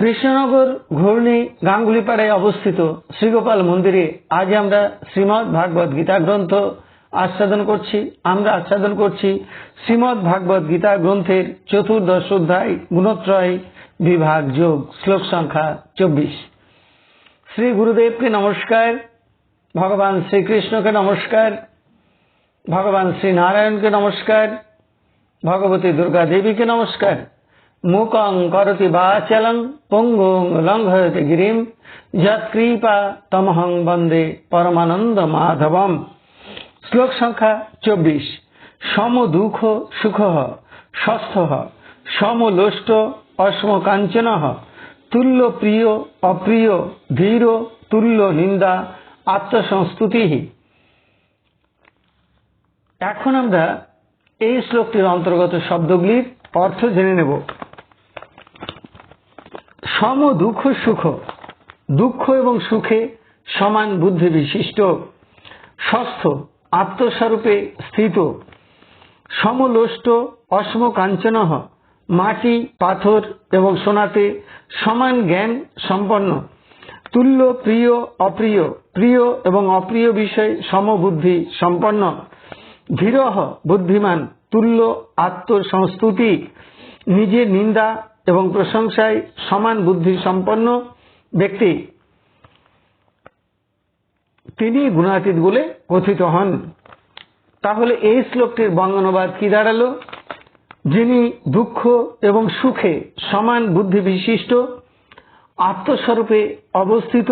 কৃষ্ণনগর ঘূর্ণি গাঙ্গুলিপাড়ায় অবস্থিত শ্রীগোপাল মন্দিরে আজ আমরা শ্রীমৎ ভাগবত গীতা গ্রন্থ আস্বাদন করছি। আমরা আচ্ছাদন করছি শ্রীমৎ ভাগবত গীতা গ্রন্থের চতুর্দশ অধ্যায়, গুণত্রয়, বিভাগ, যোগ, শ্লোক সংখ্যা চব্বিশ। শ্রী গুরুদেবকে নমস্কার, ভগবান শ্রীকৃষ্ণকে নমস্কার, ভগবান শ্রী নারায়ণকে নমস্কার, ভগবতী দুর্গা দেবীকে নমস্কার। মুকং করতি বাচলং, পঙ্গুং লঙ্ঘয়তে গিরিম যৎকৃপা তমহং বন্দে পরমানন্দ মাধবম। শ্লোক সংখ্যা চব্বিশ। সম দুঃখ সুখ ষষ্ঠ সম লোষ্ট অসম কাঞ্চন তুল্য প্রিয় অপ্রিয় ধীর তুল্য নিন্দা আত্মসংস্তুতি এখন আমরা এই শ্লোকটির অন্তর্গত শব্দগুলির অর্থ জেনে নেব। সম দুঃখ সুখ। দুঃখ এবং সুখে সমান বুদ্ধি বিশিষ্ট। ষষ্ঠ, আত্মস্বরূপে স্থিত। সমলোষ্ট অসম কাঞ্চন মাটি, পাথর এবং সোনাতে সমান জ্ঞান সম্পন্ন। তুল্য, প্রিয়, অপ্রিয়, প্রিয় এবং অপ্রিয় বিষয় সমবুদ্ধি সম্পন্ন। ধীরহ, বুদ্ধিমান, তুল্য, আত্মসংস্তুতি। নিজের নিন্দা এবং প্রশংসায় সমান বুদ্ধি সম্পন্ন ব্যক্তি। তিনি গুণাতীত বলে কথিত হন। তাহলে এই শ্লোকটির বঙ্গানুবাদ কি দাঁড়াল? যিনি দুঃখ এবং সুখে সমান বুদ্ধি বিশিষ্ট, আত্মস্বরূপে অবস্থিত,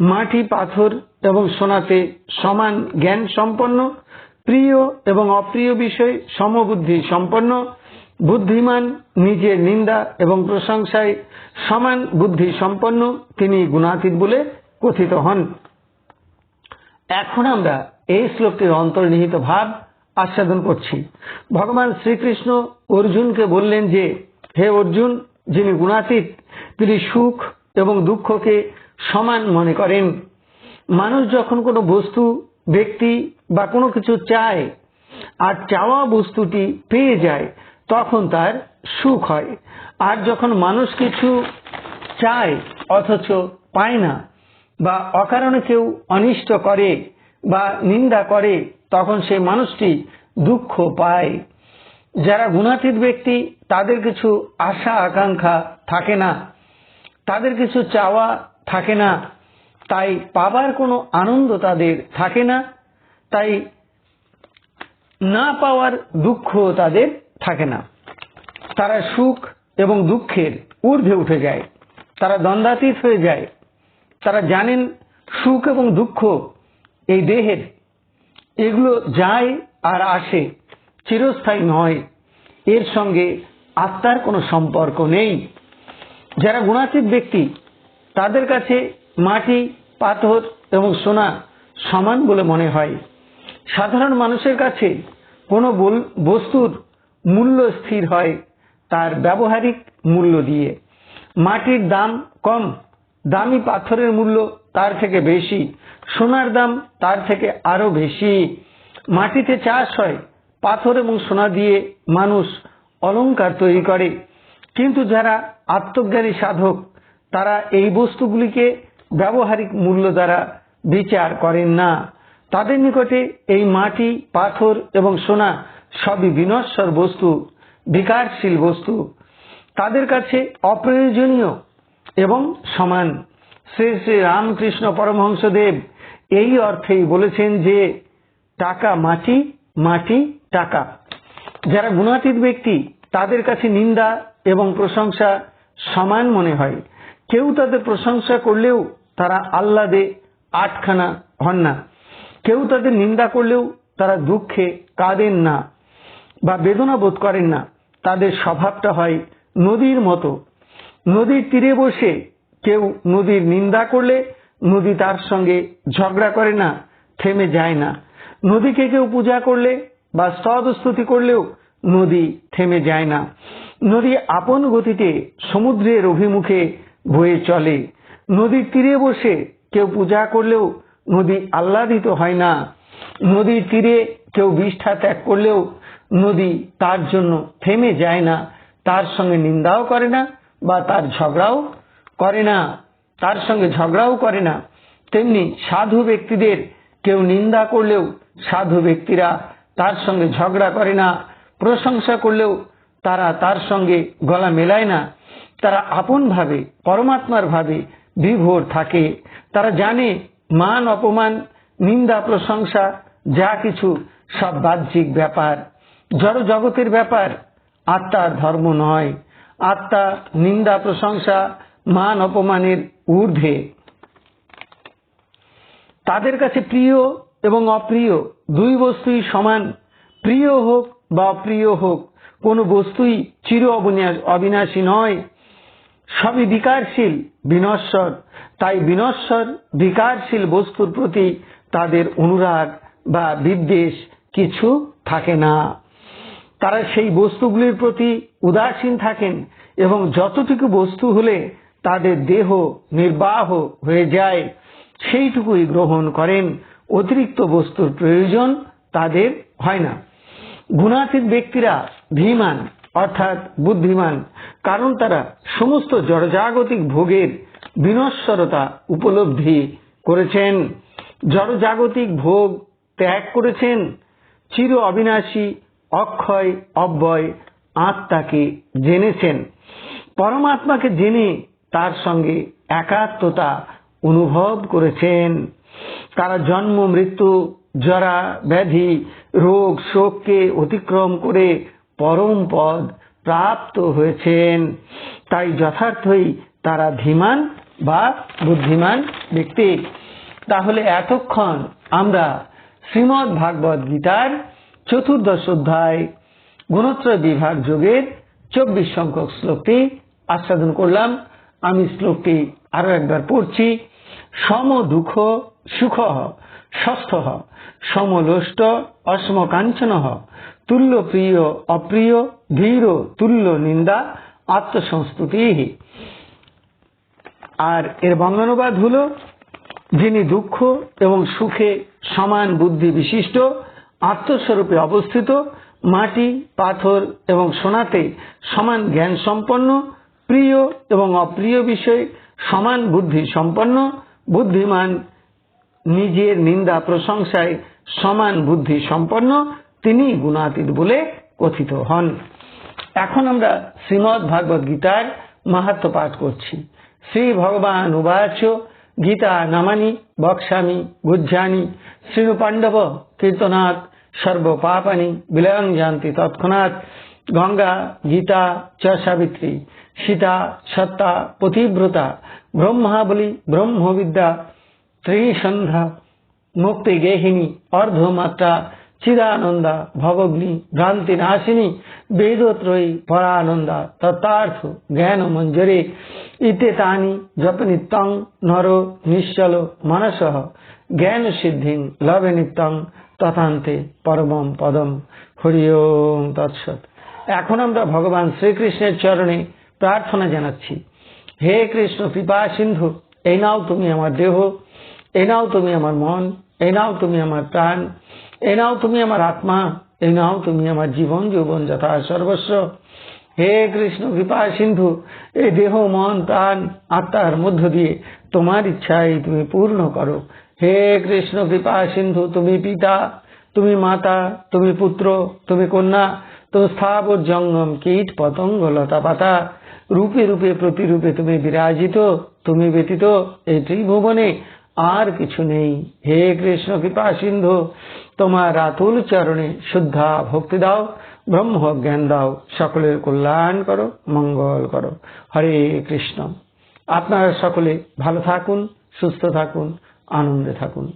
মাটি, পাথর এবং সোনাতে সমান জ্ঞান সম্পন্ন, প্রিয় এবং অপ্রিয় বিষয় সমবুদ্ধি সম্পন্ন বুদ্ধিমান, নিজের নিন্দা এবং প্রশংসায় সমান বুদ্ধি সম্পন্ন তিনি গুণাতীত বলে কথিত হন। এখন আমরা এই শ্লোকটির অন্তর্নিহিত ভাব আস্বাদন করছি। ভগবান শ্রীকৃষ্ণ অর্জুনকে বললেন যে, হে অর্জুন, যিনি গুণাতীত, তিনি সুখ এবং দুঃখকে সমান মনে করেন। মানুষ যখন কোনো বস্তু, ব্যক্তি বা কোনো কিছু চায়, আর চাওয়া বস্তুটি পেয়ে যায় তখন তার সুখ হয়। আর যখন মানুষ কিছু চায়, অথচ পায় না, বা অকারণে কেউ অনিষ্ট করে বা নিন্দা করে, তখন সেই মানুষটি দুঃখ পায়। যারা গুণাতীত ব্যক্তি, তাদের কিছু আশা, আকাঙ্ক্ষা থাকে না। তাদের কিছু চাওয়া থাকে না। তাই পাবার কোনো আনন্দ তাদের থাকে না। তাই না পাওয়ার দুঃখ তাদের থাকে না। তারা সুখ এবং দুঃখের ঊর্ধ্বে উঠে যায়। তারা দ্বন্দ্বাতীত হয়ে যায়। তারা জানেন সুখ এবং দুঃখ এই দেহের। এগুলো যায় আর আসে, চিরস্থায়ী নয়। এর সঙ্গে আত্মার কোনো সম্পর্ক নেই। যারা গুণাতীত ব্যক্তি, তাদের কাছে মাটি, পাথর এবং সোনা সমান বলে মনে হয়। সাধারণ মানুষের কাছে কোনো বস্তুর মূল্য স্থির হয় তার ব্যবহারিক মূল্য দিয়ে। মাটির দাম কম, দামি পাথরের মূল্য তার থেকে বেশি, সোনার দাম তার থেকে আরও বেশি। মাটিতে চাষ হয়, পাথর এবং সোনা দিয়ে মানুষ অলংকার তৈরি করে। কিন্তু যারা আত্মজ্ঞানী সাধক, তারা এই বস্তুগুলিকে ব্যবহারিক মূল্য দ্বারা বিচার করেন না। তাদের নিকটে এই মাটি, পাথর এবং সোনা সবই বিনশ্বর বস্তু, বিকারশীল বস্তু। তাদের কাছে অপ্রয়োজনীয় এবং সমান। শ্রী শ্রী রামকৃষ্ণ পরমহংসদেব এই অর্থেই বলেছেন যে, টাকা মাটি মাটি টাকা। যারা গুণাতীত ব্যক্তি, তাদের কাছে নিন্দা এবং প্রশংসা সমান মনে হয়। কেউ তাদের প্রশংসা করলেও তারা আহ্লাদে আটখানা হন না। কেউ তাদের নিন্দা করলেও তারা দুঃখে কাঁদেন না। বা বেদনা বোধ করেন না। তাদের স্বভাবটা হয় নদীর মতো। নদীর তীরে বসে কেউ নদীর নিন্দা করলে নদী তার সঙ্গে ঝগড়া করে না, থেমে যায় না। নদীকে কেউ পূজা করলে বা সদস্তুতি করলেও নদী থেমে যায় না। নদী আপন গতিতে সমুদ্রের অভিমুখে বয়ে চলে। নদীর তীরে বসে কেউ পূজা করলেও নদী আহ্লাদিত হয় না। নদীর তীরে কেউ বিষ্ঠা ত্যাগ করলেও নদী তার জন্য থেমে যায় না, তার সঙ্গে নিন্দাও করে না বা তার ঝগড়াও করে না, তার সঙ্গে ঝগড়াও করে না। তেমনি সাধু ব্যক্তিদের কেউ নিন্দা করলেও সাধু ব্যক্তিরা তার সঙ্গে ঝগড়া করে না, প্রশংসা করলেও তারা তার সঙ্গে গলা মেলায় না। তারা আপন ভাবে, পরমাত্মার ভাবে বিভোর থাকে। তারা জানে মান, অপমান, নিন্দা, প্রশংসা যা কিছু সব বাহ্যিক ব্যাপার। জড় জগতের ব্যাপার আত্মার ধর্ম নয়। আত্মা নিন্দা, প্রশংসা, মান, অপমানের ঊর্ধ্বে। তাদের কাছে প্রিয় এবং অপ্রিয় দুই বস্তুই সমান। প্রিয় হোক বা অপ্রিয় হোক, কোনো বস্তুই চির অবিনা- অবিনাশী নয়। সবই বিকারশীল, বিনশ্বর। তাই বিনশ্বর, বিকারশীল বস্তুর প্রতি তাদের অনুরাগ বা বিদ্বেষ কিছু থাকে না। তারা সেই বস্তুগুলির প্রতি উদাসীন থাকেন এবং যতটুকু বস্তু হলে তাদের দেহ নির্বাহ হয়ে যায়, সেইটুকুই গ্রহণ করেন। অতিরিক্ত বস্তুর প্রয়োজন তাদের হয় না। গুণাতীত ব্যক্তিরা ধীমান অর্থাৎ বুদ্ধিমান, কারণ তারা সমস্ত জড়জাগতিক ভোগের বিনশ্বরতা উপলব্ধি করেছেন। জড়জাগতিক ভোগ ত্যাগ করেছেন, চির অবিনাশী অক্ষয়, অব্যয় আত্মাকে জেনেছেন? পরমাত্মাকে জেনে তার সঙ্গে একাত্মতা অনুভব করেছেন। তারা জন্ম, মৃত্যু, জরা, ব্যাধি, রোগ, শোককে অতিক্রম করে পরম পদ প্রাপ্ত হয়েছেন। তাই যথার্থই তারা ধীমান বা বুদ্ধিমান ব্যক্তি। তাহলে এতক্ষণ আমরা শ্রীমৎ ভাগবত গীতার চতুর্দশ অধ্যায়, গুণত্রয় বিভাগ যোগের চব্বিশ সংখ্যক শ্লোকটি আস্বাদন করলাম। আমি শ্লোকটি আরও একবার পড়ছি। সম দুঃখ সুখ ষষ্ঠ সমলোষ্ট কাঞ্চন তুল্য প্রিয় অপ্রিয় ধীর তুল্য নিন্দা আত্মসংস্তুতি আর এর বঙ্গানুবাদ হল, যিনি দুঃখ এবং সুখে সমান বুদ্ধি বিশিষ্ট আত্মস্বরূপে অবস্থিত, মাটি, পাথর এবং সোনাতে সমান জ্ঞান সম্পন্ন প্রিয় এবং অপ্রিয় বিষয়ে, সমান বুদ্ধি সম্পন্ন বুদ্ধিমান, নিজের নিন্দা প্রশংসায় সমান বুদ্ধি সম্পন্ন তিনি গুণাতীত বলে কথিত হন। এখন আমরা শ্রীমৎ ভাগবত গীতার মাহাত্ম পাঠ করছি। শ্রী ভগবান উবাচ, গীতা নামানি বক্সামি গুজ্জানি শ্রীণু পাণ্ডব কীর্তনাথ সর্ব পাপানি বিলয়ং জানতি তৎক্ষণাৎ গঙ্গা, গীতা, চ সাবিত্রী, সীতা, সত্তা, পতিব্রতা ব্রহ্মাবলী ব্রহ্মবিদ্যা, ত্রিসন্ধ্যা, মুক্তি গেহিনী, অর্ধমাত্রা, চিদানন্দা ভবগ্নি ভ্রান্তি নাশিনী, বেদত্রয়ী, পরানন্দা তত্তার্থ জ্ঞান মঞ্জরে, ইতে তানি জপ নিত্যং নর, নিশ্চল মানস জ্ঞান সিদ্ধিং, লবে নিত্যং তথান্তে পরমম পদম, হরি ওম তৎসৎ। এখন আমরা ভগবান শ্রীকৃষ্ণের চরণে প্রার্থনা জানাচ্ছি। হে কৃষ্ণ কৃপা সিন্ধু, এই নাও তুমি আমার দেহ, এই নাও তুমি আমার মন, এই নাও তুমি আমার প্রাণ, এই নাও তুমি আমার আত্মা, এই নাও তুমি আমার জীবন যৌবন যথা সর্বস্ব। হে কৃষ্ণ কৃপা সিন্ধু, এই দেহ, মন, প্রাণ, আত্মার মধ্য দিয়ে তোমার ইচ্ছাই তুমি পূর্ণ করো। হে কৃষ্ণ, কৃপা সিন্ধু, তুমি পিতা, তুমি মাতা, তুমি পুত্র, তুমি কন্যা তুমি স্থাবর জঙ্গম কীট পতঙ্গ লতা পাতা। রূপে রূপে, প্রতিরূপে তুমি বিরাজিত, তুমি ব্যতীত এই ত্রিভুবনে আর কিছু নেই। হে কৃষ্ণ, কৃপা সিন্ধু, তোমার রাতুল চরণে শুদ্ধা ভক্তি দাও, ব্রহ্ম জ্ঞান দাও, সকলের কল্যাণ করো, মঙ্গল করো। হরে কৃষ্ণ। আপনারা সকলে ভালো থাকুন, সুস্থ থাকুন। আনন্দে থাকুন।